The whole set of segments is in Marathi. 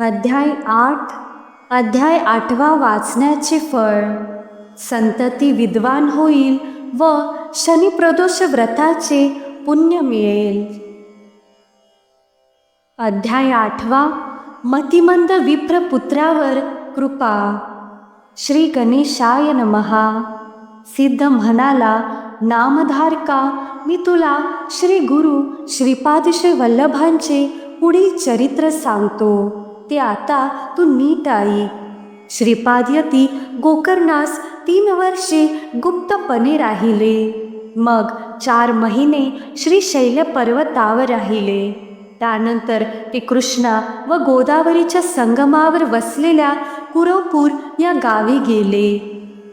अध्याय आठ अध्याय आठवा वाचण्याचे फळ. संतती विद्वान होईल व शनिप्रदोष व्रताचे पुण्य मिळेल. अध्याय आठवा मतिमंद विप्रपुत्रावर कृपा. श्री गणेशाय नमहा सिद्ध म्हणाला नामधारका मी तुला श्री गुरु श्रीपाद वल्लभांचे पुढील चरित्र सांगतो. ते आता तू नीट आई. श्रीपादयती गोकर्णास तीन वर्षे गुप्तपणे राहिले. मग चार महिने श्री शैल पर्वतावर राहिले. त्यानंतर ते कृष्णा व गोदावरीच्या संगमावर वसलेल्या कुरवपूर या गावी गेले.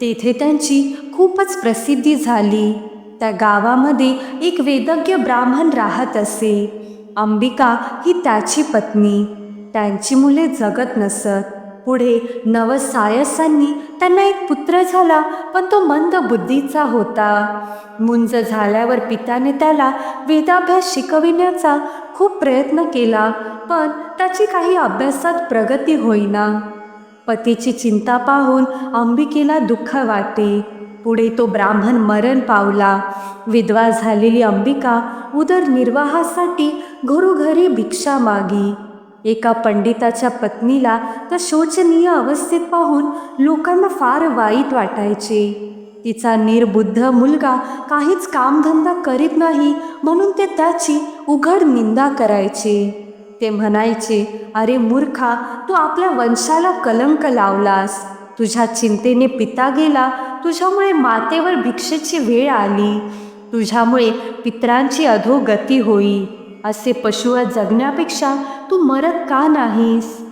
तेथे त्यांची खूपच प्रसिद्धी झाली. त्या गावामध्ये एक वेदज्ञ ब्राह्मण राहत असे. अंबिका ही त्याची पत्नी. त्यांची मुले जगत नसत. पुढे नवसायसांनी त्यांना एक पुत्र झाला पण तो मंद बुद्धीचा होता. मुंज झाल्यावर पित्याने त्याला वेदाभ्यास शिकविण्याचा खूप प्रयत्न केला पण त्याची काही अभ्यासात प्रगती होईना. पतीची चिंता पाहून अंबिकेला दुःख वाटे. पुढे तो ब्राह्मण मरण पावला. विधवा झालेली अंबिका उदरनिर्वाहासाठी घरोघरी भिक्षा मागी. एका पंडिताच्या पत्नीला त्या शोचनीय अवस्थेत पाहून लोकांना फार वाईट वाटायचे. तिचा निर्बुद्ध मुलगा काहीच कामधंदा करीत नाही म्हणून ते त्याची उघड निंदा करायचे. ते म्हणायचे अरे मूर्खा तू आपल्या वंशाला कलंक लावलास. तुझ्या चिंतेने पिता गेला. तुझ्यामुळे मातेवर भिक्षेची वेळ आली. तुझ्यामुळे पित्रांची अधोगती होई. असे पशुआ जगण्यापेक्षा तू मरत का नाहीस?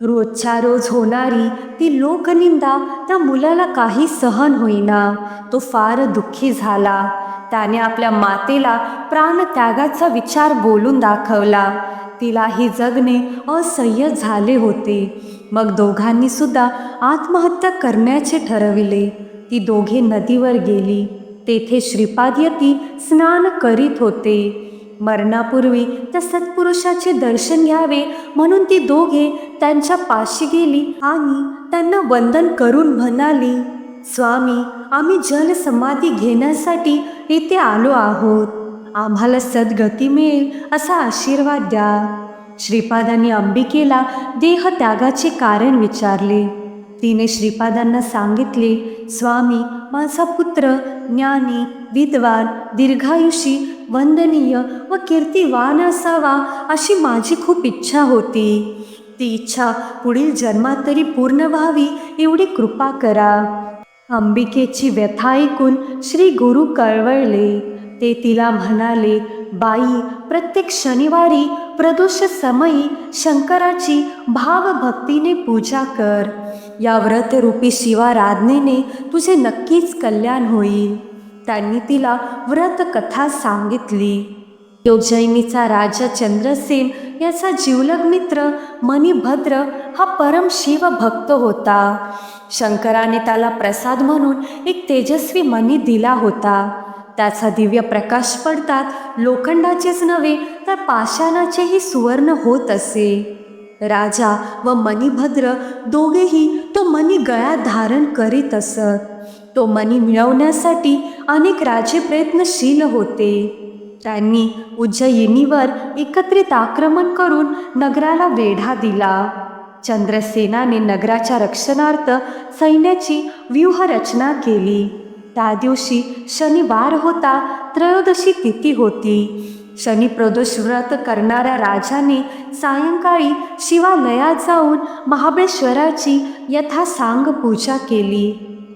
रोजच्या रोज होणारी ती लोकनिंदा त्या मुलाला काही सहन होईना. तो फार दुःखी झाला. त्याने आपल्या मातेला प्राणत्यागाचा विचार बोलून दाखवला. तिलाही जगणे असह्य झाले होते. मग दोघांनी सुद्धा आत्महत्या करण्याचे ठरविले. ती दोघे नदीवर गेली. तेथे श्रीपादयती स्नान करीत होते. मरणापूर्वी त्या सत्पुरुषाचे दर्शन घ्यावे म्हणून ती दोघे त्यांच्या पाशी गेली आणि त्यांना वंदन करून म्हणाली स्वामी आम्ही जलसमाधी घेण्यासाठी येथे आलो आहोत. आम्हाला सद्गती मिळेल असा आशीर्वाद द्या. श्रीपादांनी अंबिकेला देहत्यागाचे कारण विचारले. तिने श्रीपादांना सांगितले स्वामी माझा पुत्र ज्ञानी विद्वान दीर्घायुषी वंदनीय व कीर्तिवान असावा अशी माझी खूप इच्छा होती. ती इच्छा पुढील जन्मात तरी पूर्ण व्हावी एवढी कृपा करा. अंबिकेची व्यथा ऐकून श्री गुरु कळवळले. ते तिला म्हणाले बाई प्रत्येक शनिवारी प्रदोष समयी शंकराची भावभक्तीने पूजा कर. या व्रतरूपी शिवाराधनेने तुझे नक्कीच कल्याण होईल. त्यांनी तिला व्रतकथा सांगितली. योजैनीचा राजा चंद्रसेन याचा जीवलग मित्र मणिभद्र हा परम शिवभक्त होता. शंकराने त्याला प्रसाद म्हणून एक तेजस्वी मणी दिला होता. त्याचा दिव्य प्रकाश पडतात. लोखंडाचेच नव्हे तर पाषाणाचेही सुवर्ण होत असे. राजा व मणिभद्र दोघेही तो मणी गळ्यात धारण करीत असत. तो मणी मिळवण्यासाठी अनेक राजे प्रयत्नशील होते. त्यांनी उज्जयिनीवर एकत्रित आक्रमण करून नगराला वेढा दिला. चंद्रसेनाने नगराच्या रक्षणार्थ सैन्याची व्यूहरचना केली. त्या दिवशी शनिवार होता त्रयोदशी तिथी होती. शनिप्रदोष व्रत करणाऱ्या राजाने सायंकाळी शिवालयात जाऊन महाबळेश्वराची यथासांग पूजा केली.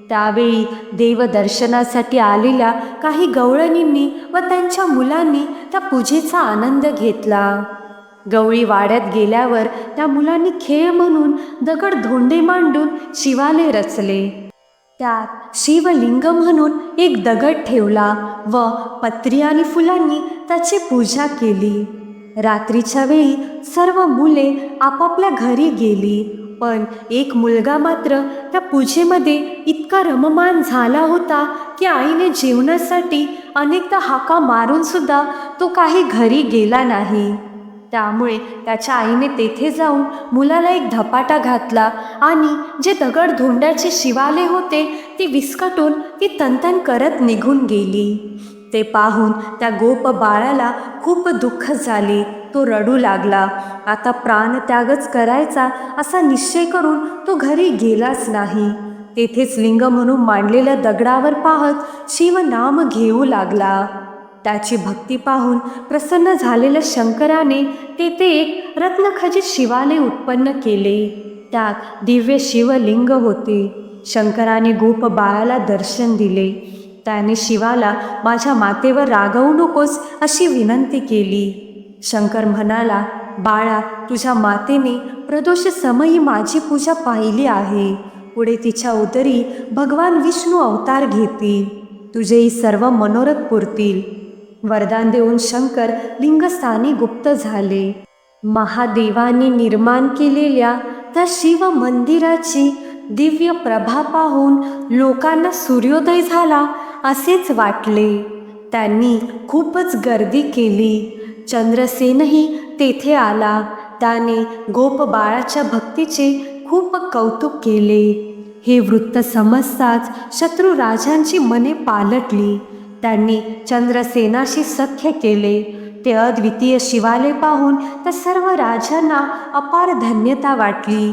त्यावेळी देवदर्शनासाठी आलेल्या काही गवळणींनी व त्यांच्या मुलांनी त्या पूजेचा आनंद घेतला. गवळी वाड्यात गेल्यावर त्या मुलांनी खेळ म्हणून दगड धोंडे मांडून शिवालय रचले. त्यात शिवलिंग म्हणून एक दगड ठेवला व पत्री आणि फुलांनी त्याची पूजा केली. रात्रीच्या वेळी सर्व मुले आपापल्या घरी गेली पण एक मुलगा मात्र त्या पूजेमध्ये इतका रममान झाला होता की आईने जेवणासाठी अनेकदा हाका मारून सुद्धा तो काही घरी गेला नाही. त्यामुळे त्याच्या आईने तेथे जाऊन मुलाला एक धपाटा घातला आणि जे दगड धोंड्याचे शिवाले होते ती विस्कटून ती तनतन करत निघून गेली. ते पाहून त्या गोप बाळाला खूप दुःख झाले. तो रडू लागला. आता प्राणत्यागच करायचा असा निश्चय करून तो घरी गेलाच नाही. तेथेच लिंग म्हणून मांडलेल्या दगडावर पाहत शिवनाम घेऊ लागला. त्याची भक्ती पाहून प्रसन्न झालेल्या शंकराने तेथे एक रत्नखचित शिवालय उत्पन्न केले. त्यात दिव्य शिवलिंग होते. शंकराने गोप बाळाला दर्शन दिले. त्याने शिवाला माझ्या मातेवर रागवू नकोस अशी विनंती केली. शंकर म्हणाला बाळा तुझ्या मातेने प्रदोष समयी माझी पूजा पाहिली आहे. पुढे तिच्या उदरी भगवान विष्णू अवतार घेतील. तुझेही सर्व मनोरथ पुरतील. वरदान देऊन शंकर लिंगस्थानी गुप्त झाले. महादेवाने निर्माण केलेल्या त्या शिव मंदिराची दिव्य प्रभा पाहून लोकांना सूर्योदय झाला असेच वाटले. त्यांनी खूपच गर्दी केली. चंद्रसेनही तेथे आला. त्याने गोप बाळाच्या भक्तीचे खूप कौतुक केले. हे वृत्त समजताच शत्रू राजांची मने पालटली. त्यांनी चंद्रसेनाशी सख्य केले. ते अद्वितीय शिवालय पाहून त्या सर्व राजांना अपार धन्यता वाटली.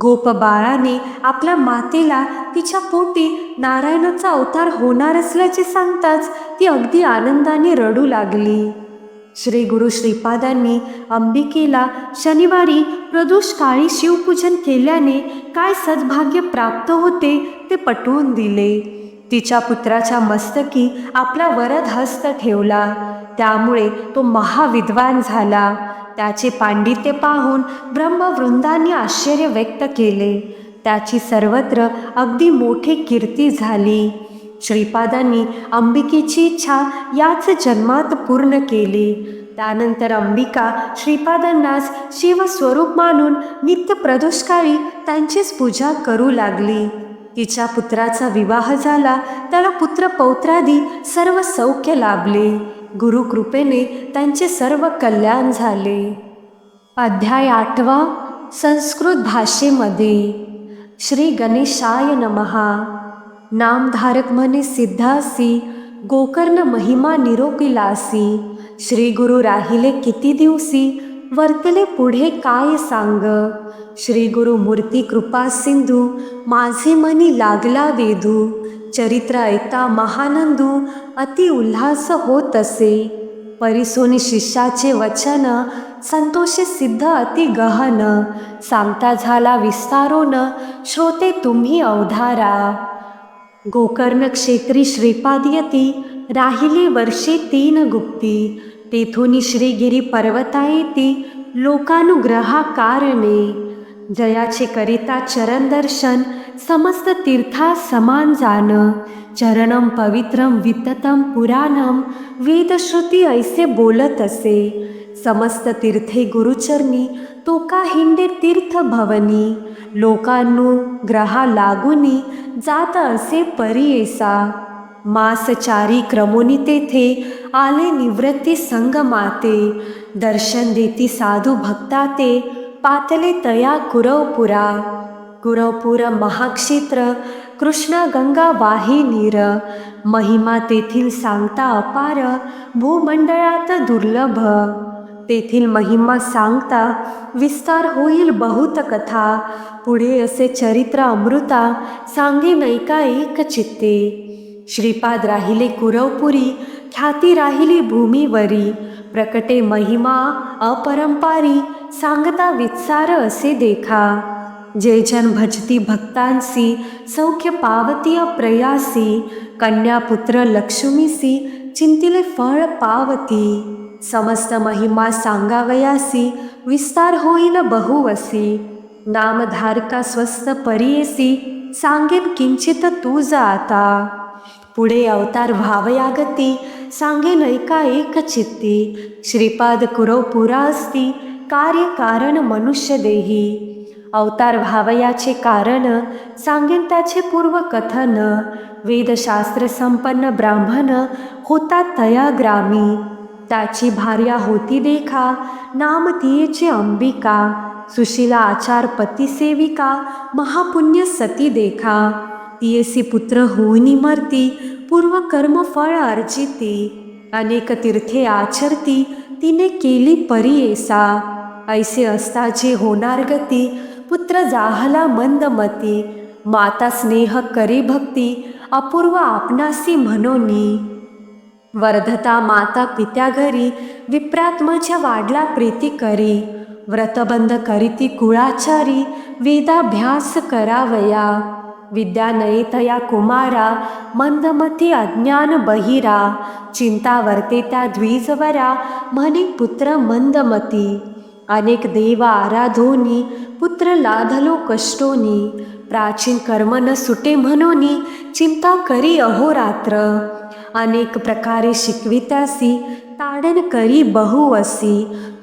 गोप बाळाने आपल्या मातेला तिच्या पोटी नारायणाचा अवतार होणार असल्याचे सांगताच ती अगदी आनंदाने रडू लागली. श्री गुरु श्रीपादांनी अंबिकेला शनिवारी प्रदोष काळी शिवपूजन केल्याने काय सद्भाग्य प्राप्त होते ते पटवून दिले. तिच्या पुत्राच्या मस्तकी आपला वरद हस्त ठेवला. त्यामुळे तो महाविद्वान झाला. त्याचे पांडित्य पाहून ब्रह्मवृंदांनी आश्चर्य व्यक्त केले. त्याची सर्वत्र अगदी मोठी कीर्ती झाली. श्रीपादांनी अंबिकेची इच्छा याच जन्मात पूर्ण केली. त्यानंतर अंबिका श्रीपादांनाच शिवस्वरूप मानून नित्य प्रदोषकाळी त्यांचीच पूजा करू लागली. तिच्या पुत्राचा विवाह झाला त्याला पुत्र पौत्रादी सर्व सौख्य लाभले. गुरुकृपेने त्यांचे सर्व कल्याण झाले. अध्याय आठवा संस्कृत भाषेमध्ये. श्री गणेशाय नमहा नामधारक म्हणे सिद्धासी गोकर्ण महिमा निरोपिलासी श्री गुरु राहिले किती दिवसी? वर्तले पुढे काय सांग? श्री गुरु मूर्ती कृपा सिंधू माझे मनी लागला वेधू. चरित्र ऐता महानंदू अति उल्हास होत असे परिसोनी शिष्याचे वचन संतोषे सिद्ध अति गहन. सांगता झाला विस्तारोन श्रोते तुम्ही अवधारा. गोकर्ण क्षेत्री श्रीपादयती राहिली वर्षे तीन गुप्ती. तेथून श्रीगिरी पर्वता येती लोकानुग्रहा कारणे जयाचे करिता चरण दर्शन समस्त तीर्था समान जान चरणम पवित्रम विततम पुराणम वेदश्रुती ऐसे बोलत असे. समस्त तीर्थे गुरुचरणी तो का हिंडे तीर्थ भवनी. लोकांनु ग्रहा लागुनी जात असे परियेसा. मासचारी क्रमोनी तेथे आले निवृत्ती संगमाते. दर्शन देती साधू भक्ता ते पातले तया कुरवपुरा. कुरवपुर महाक्षेत्र कृष्णा गंगा वाही नीर. महिमा तेथील सांगता अपार भूमंडळात दुर्लभ. तेथील महिमा सांगता विस्तार होईल बहुत कथा. पुढे असे चरित्र अमृता सांगे नैका एक चित्ते. श्रीपाद राहिले कुरवपुरी, ख्याती राहिली भूमीवरी, प्रकटे महिमा अपरंपारी, सांगता वित्सार असे देखा। जे जन भजती भक्तांसी, सौख्य पावती अप्रयासी, कन्यापुत्र लक्ष्मीसी, चिंतिले फळ पावती। समस्त महिमा सांगावयासी, विस्तार होईल बहुवसी। नामधारका स्वस्त परियेसी, सांगेन किंचित तुझ आता पुढे अवतार भावयागती सांगेन ऐका एक चित्ती. श्रीपाद कुरव पुरा असती कार्य कारण मनुष्य देही. अवतार भावयाचे कारण सांगेन त्याचे पूर्व कथन. वेदशास्त्र संपन्न ब्राह्मण होता तया ग्रामी. त्याची भार्या होती देखा नाम अंबिका. सुशिला आचार पतीसेविका महापुण्य सती देखा. येसी पुत्र होईनी मरती पूर्व कर्म फळ अर्जिती. अनेक तीर्थे आचरती तिने केली परियेसा. ऐसे असता जे होणार गती पुत्र जाहला मंदमती माता स्नेह करी भक्ती अपूर्व आपणासी म्हणोनी. वर्धता माता पित्या घरी विप्रात्माच्या वाढला प्रीती करी. व्रतबंध करीती कुळाचारी वेदाभ्यास करावया. विद्यानयितया कुमारा मंदमती अज्ञान बहिरा चिंता वर्ते त्या द्विजवरा म्हणे पुत्र मंदमती. अनेक देव आराधोनी पुत्र लाधलो कष्टोनी प्राचीन कर्म न सुटे म्हणोनी चिंता करी अहोरात्र अनेक प्रकारे शिकवित्यासी ताडण करी बहु असी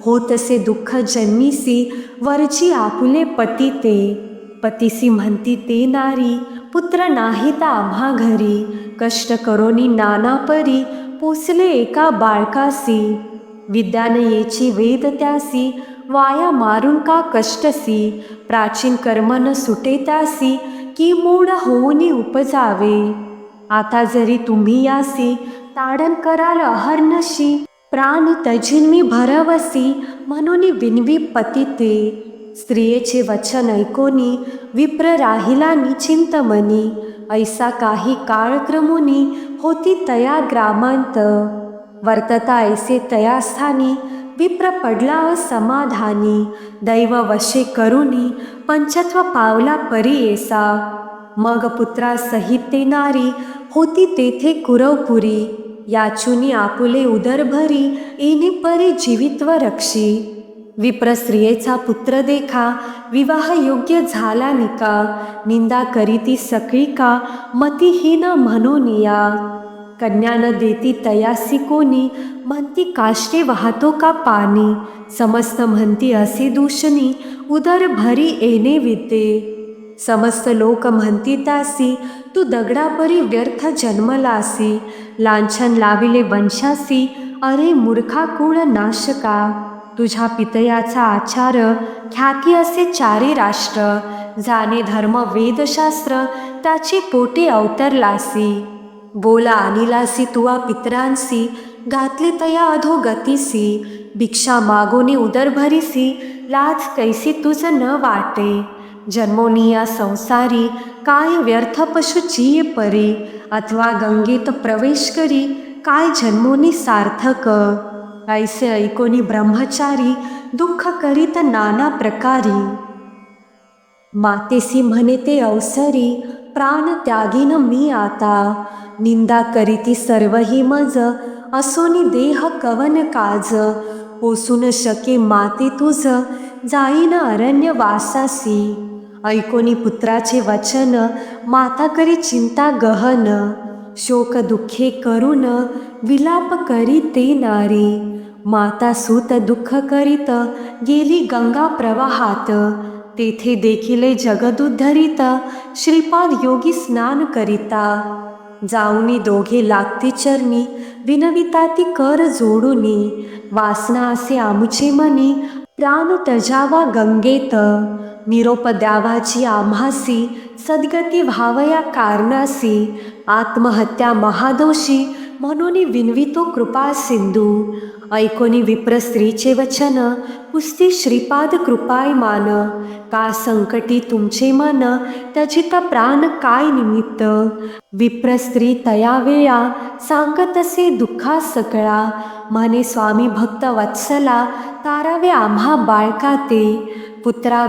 होतसे दुःख जन्मीसी वरची आपुले पतिते. पतीसी म्हणती ते नारी पुत्र नाहीता आम्हा घरी. कष्ट करोनी नाना परी एका बाळकासी. विद्यानयेची वेद त्यासी वाया मारून का कष्टसी. प्राचीन कर्म न सुटे त्यासी की मूड होऊनी उपजावे. आता जरी तुम्ही यासी ताडण कराल अहर्नशी प्राण तजिन्मी भरवसी म्हणून विनवी पती ते स्त्रियेचे वचन ऐकोनी विप्र राहिला चिंतमनी ऐसा काही काळक्रमुनी होती तया ग्रामांत. वर्तता ऐसे तया स्थानी विप्र पडला असमाधानी दैव वशे करुनी पंचत्व पावला परी एसा मग पुत्रा सहित ते नारी होती तेथे कुरवपुरी याचुनी आपुले उदरभरी भरी परी जीवित्व रक्षी. विप्रस्त्रियेचा पुत्र देखा विवाह योग्य झाला निका निंदा करीती सकळी का मतिहीन म्हणूनिया कन्या न देती तयासी कोणी म्हणती काष्टे वाहतो का पाणी समस्त म्हणती असे दूषणी उदर भरी येणे विद्ये. समस्त लोक म्हणती तासी तू दगडापरी व्यर्थ जन्मलासी लांछन लाविले वंशासी अरे मूर्खा कुळ नाशका तुझ्या पितयाचा आचार ख्याती असे चारी राष्ट्र. जाणे धर्म वेदशास्त्र त्याची पोटी अवतरलासी. बोला अनिलासी तुवा पितरांसी घातली तया अधो गतीसी. भिक्षा मागोने उदरभरीसी लाज कैसी तुझ न वाटे. जन्मोनिया संसारी काय व्यर्थ पशु चीय परी. अथवा गंगेत प्रवेश करी काय जन्मोनी सार्थक. ऐसे ऐकोनी ब्रह्मचारी दुःख करीत नाना प्रकारी. मातेसी म्हणे ते अवसरी प्राण त्यागीन मी आता. निंदा करीती सर्वही मज असोनी देह कवन काज. पोसून शके माते तुझ जाईन अरण्य वासासी. ऐकोनी पुत्राचे वचन माता करी चिंता गहन. शोक दुःखे करून विलाप करी ते नारी. माता सूत दुःख करीत गेली गंगा प्रवाहात. तेथे देखिले जगदुद्धरित श्रीपाद योगी स्नान करिता. जाऊनी दोघे लागती चरणी विनविता ती कर जोडूनी. वासना असे आमुचे मनी प्राण तजावा गंगेत. निरोप द्यावाची आम्हासी सद्गती व्हावया कारणासी. आत्महत्या महादोषी म्हणून विनवितो कृपा सिंधू ऐकोनी विप्र स्त्रीचे वचन पुस्ती श्रीपाद कृपाय मान. का संकटी तुमचे मन त्याचित प्राण काय निमित्त? विप्र स्त्री तया वेळा सांगत दुःखा सकळा. म्हणे स्वामी भक्त वत्सला तारावे आम्हा बाळका ते. पुत्रा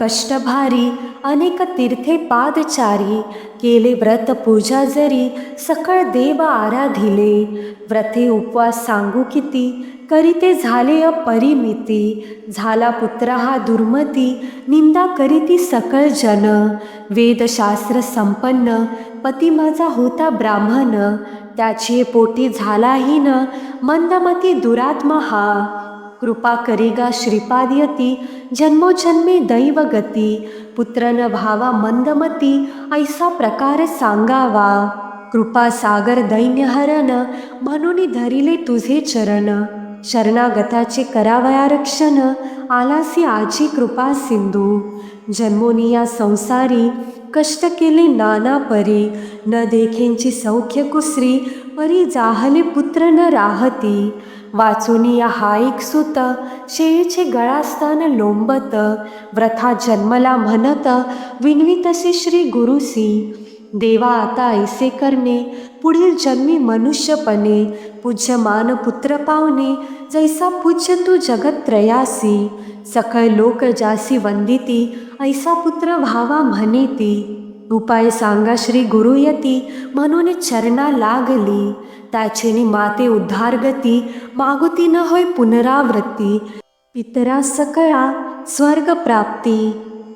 कष्टभारी अनेक तीर्थे पादचारी. केले व्रत पूजा जरी सकळ देव आराधिले. व्रते उपवास सांगू किती करीते झाले अपरिमिती. झाला पुत्र हा दुर्मती. निंदा करीती सकळ जन. वेदशास्त्र संपन्न. पती माझा होता ब्राह्मण. त्याची पोटी झालाही न. मंदमती दुरात्मा हा. कृपा करिगा श्रीपादयती. जन्मोजन्मे दैवगती. पुत्र न भावा मंदमती. ऐसा प्रकार सांगावा. कृपा सागर दैन्यहरण म्हणून धरिले तुझे चरण. शरणागताचे करावया रक्षण आलासी आजी कृपा सिंधू. जन्मोनी या संसारी कष्ट केले नाना परी. न देखेंची सौख्य कुसरी परी जाहले पुत्र न राहती. वाचुनी या हाईक सुत शेळीचे गळास्थान लोंबत. व्रथा जन्मला म्हणत विनवी तसे श्री गुरुसी. देवा आता ऐसे करणे पुढील जन्मी मनुष्यपणे पूज्यमान पुत्र पावणे जैसा पूज्य तू जगत्त्रयासी सकळ लोक जासी वंदिती ऐसा पुत्र व्हावा म्हणेती. उपाय सांगा श्री गुरुयती म्हणून चरणा लागली. त्याचेनी माते उद्धारगती मागुती न होय पुनरावृत्ती. पितरा सकळा स्वर्ग प्राप्ती.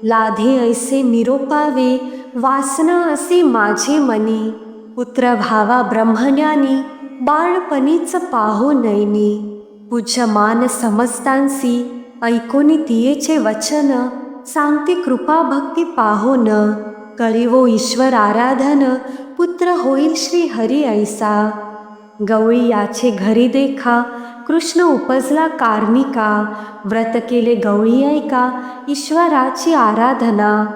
लाधे ऐसे निरोपावे वासना असे माझे मनी. पुत्र भावा ब्रह्मज्ञानी बाळपणीच पाहो नैनी. पूज्य मान समजतांसी ऐकोनी तियेचे वचन सांगते कृपा भक्ती पाहो न. कळिवो ईश्वर आराधन पुत्र होईल श्री हरी ऐसा. गवळी याचे घरी देखा कृष्ण उपजला कार्णिका व्रत केले गवळी ऐका ईश्वराची आराधना.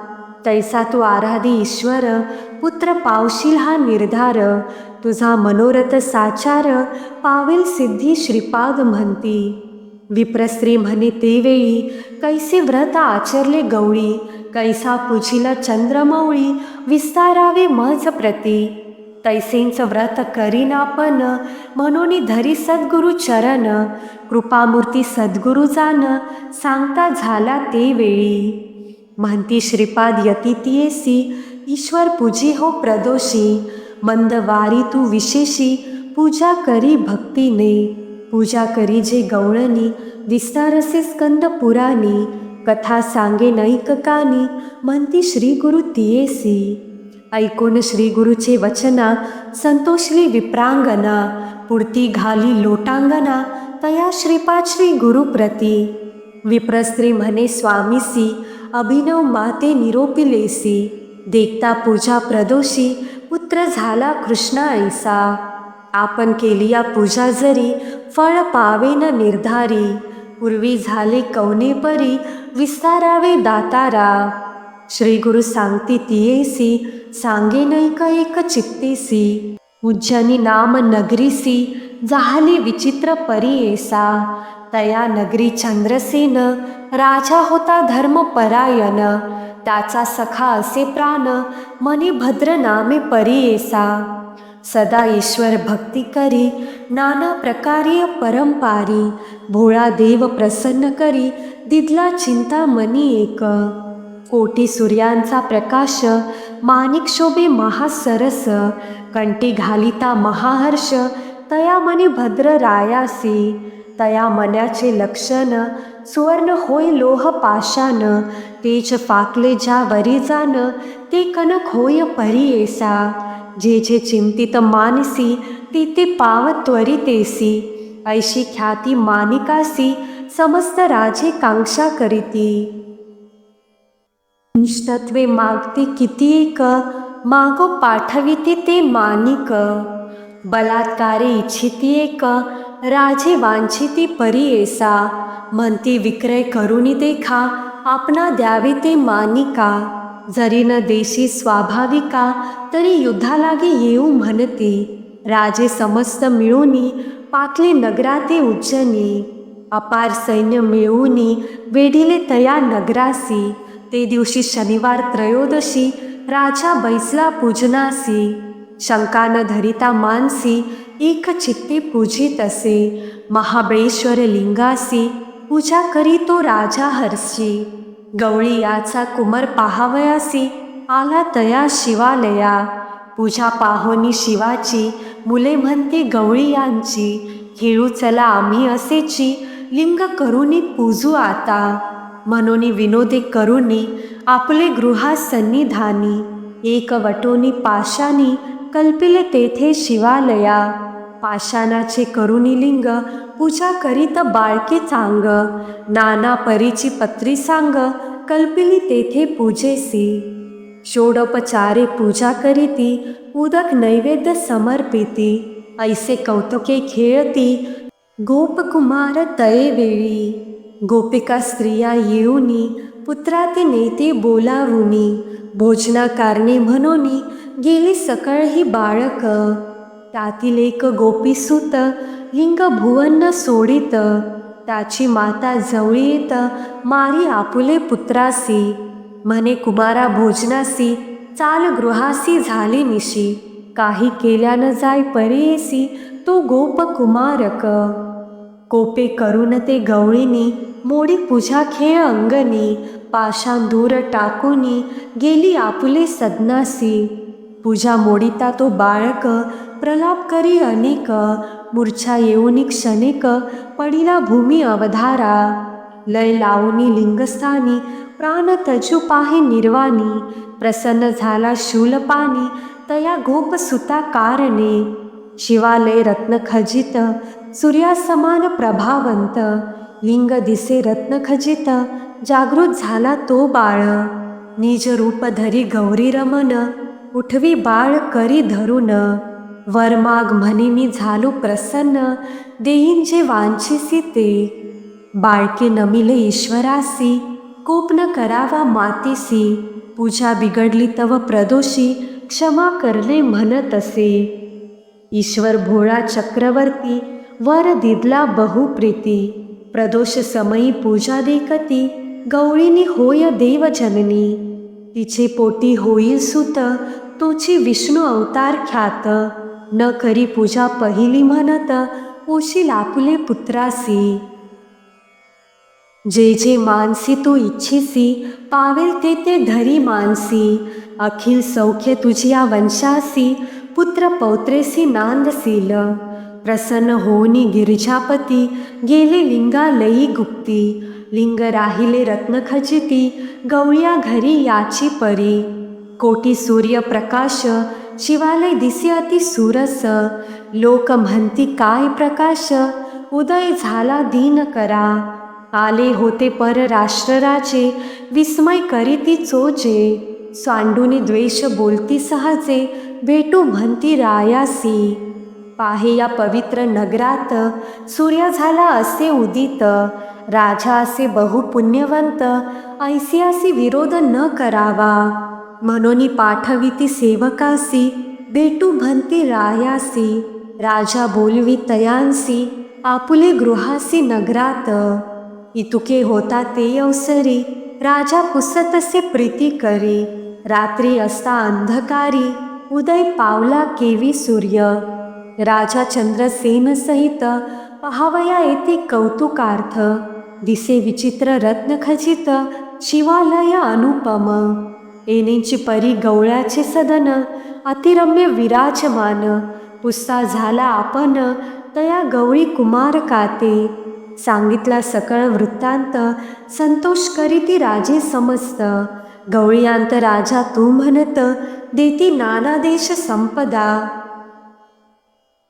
तैसा तू आराधी ईश्वर पुत्र पावशील हा निर्धार. तुझा मनोरथ साचार पावेल सिद्धी श्रीपाद म्हणती. विप्रस्त्री म्हणे तेवेळी कैसे व्रत आचरले गवळी कैसा पूजिला चंद्रमौळी विस्तारावे मज प्रती. तैसेंचं व्रत करीन आपण. म्हणून धरी सद्गुरु चरण कृपामूर्ती सद्गुरु जाण सांगता झाला ते वेळी. म्हणती श्रीपाद यतितीयेसी ईश्वर पूजी हो प्रदोषी मंद वारी तू विशेषी पूजा करी भक्तीने. पूजा करी जे गवळणी विस्तारसे स्कंद पुराणी कथा सांगे नैककानी म्हणती श्री गुरु तियेसी. ऐकून श्री गुरुचे वचना संतोषली विप्रांगना पुढती घाली लोटांगना तया श्रीपाद श्री गुरुप्रती. विप्रस्त्री म्हणे स्वामीसी अभिनव माते निरोपिलेसी देखता पूजा प्रदोषी पुत्र झाला कृष्णा ऐसा. आपण केली या पूजा जरी फळ पावेन निर्धारी पूर्वी झाले कवने परी विस्तारावे दातारा. श्री गुरु सांगती तियेसी सांगे नैक एक चित्तेसी? उज्जनी नाम नगरीसी जाहले विचित्र परियेसा। तया नगरी चंद्रसेन राजा होता धर्मपरायण त्याचा सखा असे प्राण मनी भद्र नामे परियेसा। सदा ईश्वर भक्ती करी नाना प्रकारीय परंपारी भोळा देव प्रसन्न करी दिदला चिंता मनी एक। कोटी सूर्यांचा प्रकाश माणिक शोभे महासरस कंटी घालिता महाहर्ष तया मनी भद्र रायासी तया मनाचे लक्षण सुवर्ण होय लोह पाषाण तेज फाकले ज्या वरी जाण ते कनक होय परियेसा जे जे चिंतित मानसी ते ते पाव त्वरितेसी ऐशी ख्याती मानिकासी समस्त राजे कांक्षा करीती. निष्ठत्वे मागते किती एक मागो पाठविते ते मानिक. बलात्कारे इच्छिती एक. राजे वांछिती परियेसा म्हणती विक्रय करुणी देखा. आपणा द्यावे ते मानिका. जरी न देशी स्वाभाविका तरी युद्धालागे येऊ म्हणती. राजे समस्त मिळूनी पाकले नगराते उज्जनी. अपार सैन्य मिळवूनी वेढिले तया नगरासी. ते दिवशी शनिवार त्रयोदशी राजा बैसला पूजनासी शंका न धरिता मानसी एक चित्ते पूजित असे महाबळेश्वर लिंगासी पूजा करी तो राजा हर्षी गवळी याचा कुमर पाहावयासी आला तया शिवालया पूजा पाहोनी शिवाची मुले म्हणते गवळी यांची खेळू चला आम्ही असेची लिंग करूनी पूजू आता. मनोनी विनोदे करुणी आपले गृहा सन्निधानी एकवटोनी पाशानी कल्पिले तेथे शिवालया. पाषाणाचे करुणी लिंग पूजा करीत बाळके चांग. नाना परीची पत्री सांग कल्पिली तेथे पूजेसी. षोडोपचारे पूजा करीती उदक नैवेद्य समर्पिती. ऐसे कौतुके खेळती गोपकुमार तये वेळी. गोपिका स्त्रिया येऊनी पुत्रा ते नेते बोलावूनी भोजना कारणे म्हणूनी गेली सकळ ही बाळक. त्यातील एक गोपीसुत लिंग भुवन सोडित. त्याची माता जवळी येत मारी आपुले पुत्रासी. म्हणे कुमारा भोजनासी चाल गृहासी झाले निशी. काही केल्या न जाय परेसी तो गोप कुमारक. कोपे करून ते गवळीनी मोडी पूजा खेळ अंगणी पाषाण दूर टाकूनी गेली आपुले सदनासी. पूजा मोडिता तो बाळक प्रलाप करी अनेक मूर्छा येऊनी क्षणिक पडिला भूमी अवधारा. लय लावणी लिंगस्थानी प्राण तजू पाहे निर्वाणी प्रसन्न झाला शूलपाणी तया गोप सुता कारणे. शिवालय रत्न खजित सूर्यासमान प्रभावंत लिंग दिसे रत्न खजित जागृत झाला तो बाळ. निज रूप धरी गौरी रमन उठवी बाळ करी धरून. वरमाग म्हणे मी झालो प्रसन्न देईन जे वांछिसी ते बाळके नमिले ईश्वरासी कोप न करावा मातीसी. पूजा बिघडली तव प्रदोषी क्षमा करणे म्हणत असे ईश्वर भोळा चक्रवर्ती वर दिदला बहुप्रीती. प्रदोष समयी पूजा देखती गौळीनी होय देवजननी. तिचे पोटी होईल सुत तुझी विष्णू अवतार ख्यात. न करी पूजा पहिली म्हणत ओशी लापुले पुत्रासी. जे जे मानसी तू इच्छिसी पावेल ते ते धरी मानसी. अखिल सौख्य तुझी या वंशासी पुत्र पौत्रेसी नांदसील. प्रसन्न होनी गिरिजापती गेले लिंगा लई गुप्ती. लिंग राहिले रत्नखचिती गवळ्या घरी याची परी. कोटी सूर्य प्रकाश शिवालय दिसे अति सुरस. लोक म्हणती काय प्रकाश? उदय झाला दीन करा. आले होते परराष्ट्रराजे विस्मय करीती चोचे सांडूनी द्वेष बोलती सहजे भेटू म्हणती रायासी. पाहे या पवित्र नगरात. सूर्य झाला असे उदित. राजा असे बहुपुण्यवंत. ऐसियासी विरोध न करावा. म्हणून पाठविती सेवकासी भेटू भंती रायासी. राजा बोलवी तयांसी आपुले गृहासी नगरात. इतुके होता ते अवसरी राजा पुसतसे प्रीती करी. रात्री असता अंधकारी उदय पावला केवी सूर्य. राजा चंद्रसेन सहित पहावया येथे कौतुकार्थ. दिसे विचित्र रत्न खचित शिवालय अनुपम. येणेची परी गवळ्याचे सदन अतिरम्य विराजमान. पुस्ता झाला आपण तया गवळी कुमार काते. सांगितला सकळ वृत्तांत संतोष करीती राजे समस्त. गवळीयांत राजा तू म्हणत देती नाना देश संपदा.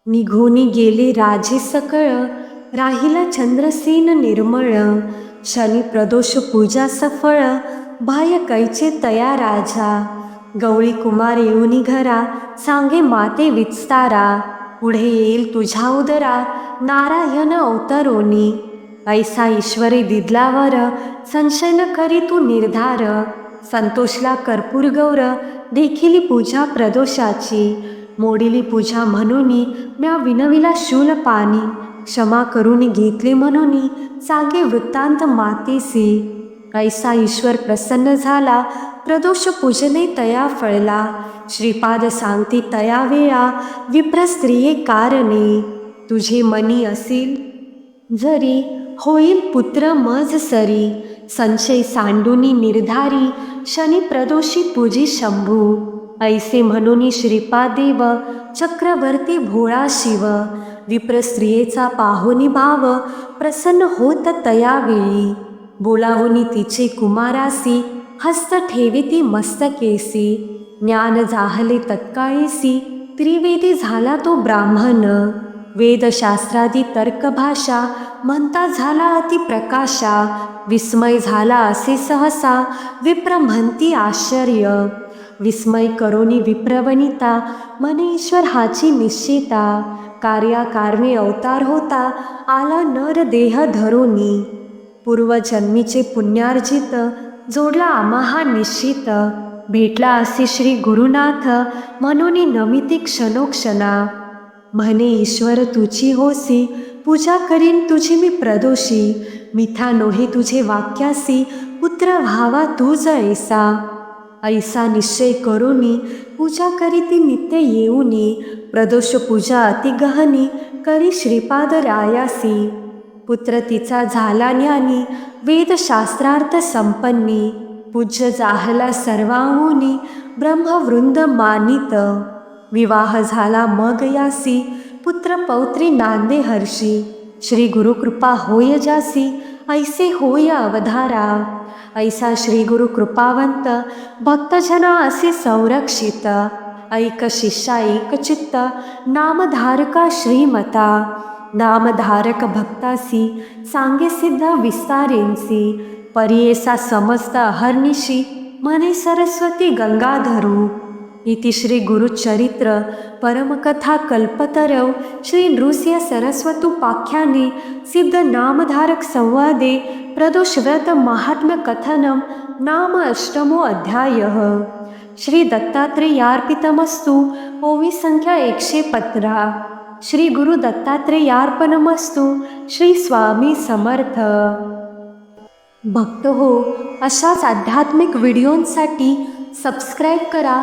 निघोनी गेले राजे सकळ राहिला चंद्रसेन निर्मळ. शनी प्रदोष पूजा सफळ बाह्य कैचे तया राजा. गवळी कुमार येऊनी घरा सांगे माते विस्तारा. पुढे येईल तुझ्या उदरा नारायण अवतरोनी. ऐसा ईश्वरी दिदलावर संशय न करी तू निर्धार. संतोषला कर्पूर गौर देखील पूजा प्रदोषाची. मोडिली पूजा म्हणूनी म्या विनविला शूल पाणी क्षमा करून घेतली म्हणूनी सांगे वृत्तांत मातेसी ऐसा ईश्वर प्रसन्न झाला प्रदोष पूजने तया फळला श्रीपाद सांगती तया वेळा विप्र स्त्रिये कारणे. तुझे मनी असेल? जरी होईल पुत्र मज सरी संशय सांडुनी निर्धारी शनी प्रदोषी पूजी शंभू. ऐसे म्हणून श्रीपादेव चक्रवर्ती भोळा शिव विप्र स्त्रियेचा भाव प्रसन्न होत तयावेळी बोलावुनी तिचे कुमारासी हस्त ठेविती मस्तकेसी ज्ञान जाहले तत्काळीसी त्रिवेदी झाला तो ब्राह्मण. वेदशास्त्रादी तर्कभाषा म्हणता झाला अति प्रकाशा विस्मय झाला असे सहसा विप्र म्हणती आश्चर्य. विस्मय करोनी विप्रवनिता मने ईश्वर हाची निश्चिता कार्याकारणे अवतार होता आला नर देह धरोनी. पूर्वजन्मीचे पुण्यार्जित जोडला आम्हा निश्चित. भेटला असे श्री गुरुनाथ म्हणून नमिती क्षणोक्षणा. म्हणे ईश्वर तुझी होसी पूजा करीन तुझी मी प्रदोषी. मिथा नोहे तुझे वाक्यासी पुत्र व्हावा तुझ ऐसा. ऐसा निश्चय करूनी पूजा करीती नित्य येऊनी प्रदोष पूजा अतिगहनी करी श्रीपाद रायासी. पुत्र तिचा झाला ज्ञानी वेदशास्त्रार्थ संपन्नी पूज्य जाहला सर्वांगुनी ब्रह्मवृंद मानित. विवाह झाला मग यासी पुत्र पौत्री नांदे हर्षी श्री गुरुकृपा होय जासी ऐसे होय अवधारा। ऐसा श्री गुरु कृपावंत भक्तजना असे संरक्षित। ऐक शिष्या एक चित्त नामधारका श्रीमता। नामधारक भक्तासी सांगे सिद्ध विस्तारेंसी। परियेसा समस्त अहर्निशी मने सरस्वती गंगाधरू। इति श्री गुरुचरित्र परमकथा कल्पतरौ श्री नृसिंह सरस्वतुपाख्याने सिद्ध नामधारक संवादे प्रदोषव्रत महात्म्यकथनं नाम अष्टमो अध्यायः। श्री दत्तात्रेयार्पितमस्तु ओवी संख्या एकशे पत्रा श्री गुरु दत्तात्रेयार्पणमस्तु श्री स्वामी समर्थ। भक्त हो अशाच आध्यात्मिक व्हिडिओंसाठी सबस्क्राईब करा